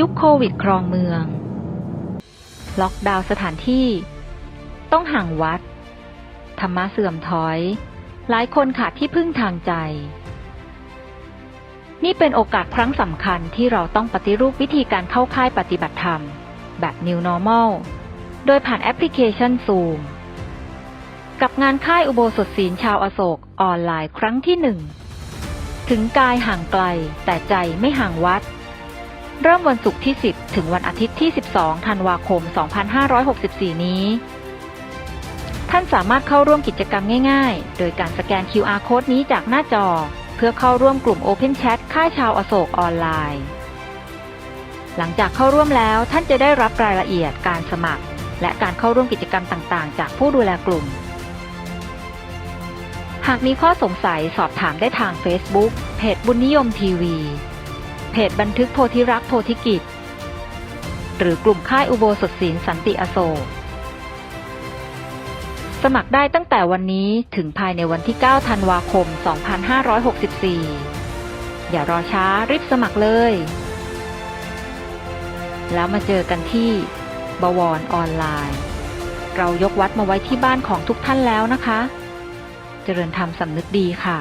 ยุคโควิดครองเมือง ล็อกดาวน์สถานที่ ต้องห่างวัด ธรรมะเสื่อมถอย หลายคนขาดที่พึ่งทางใจ นี่เป็นโอกาสครั้งสำคัญที่เราต้องปฏิรูปวิธีการเข้าค่ายปฏิบัติธรรม แบบ New Normal โดยผ่านแอปพลิเคชัน Zoom กับงานค่ายอุโบสถศีลชาวอโศกออนไลน์ครั้งที่หนึ่งถึงกายห่างไกลแต่ใจไม่ห่างวัด เริ่มวันศุกร์ที่ 10 ถึงวันอาทิตย์ที่ 12 ธันวาคม 2564 นี้ ท่านสามารถเข้าร่วมกิจกรรมง่ายๆ โดยการสแกน QR Code นี้จากหน้าจอ เพื่อเข้าร่วมกลุ่ม Open Chat ค่ายชาวอโศกออนไลน์ หลังจากเข้าร่วมแล้วท่านจะได้รับรายละเอียดการสมัคร และการเข้าร่วมกิจกรรมต่างๆ จากผู้ดูแลกลุ่ม หากมีข้อสงสัยสอบถามได้ทาง Facebook เพจบุญนิยมทีวี เพจบันทึกโพธิรักโพธิกิจ หรือกลุ่มค่ายอุโบสถศีลสันติอโศกสมัครได้ตั้งแต่วันนี้ถึงภายในวันที่ 9 ธันวาคม 2564 อย่ารอช้ารีบสมัครเลย แล้วมาเจอกันที่บวรออนไลน์ เรายกวัดมาไว้ที่บ้านของทุกท่านแล้วนะคะ เจริญธรรมสำนึกดีค่ะ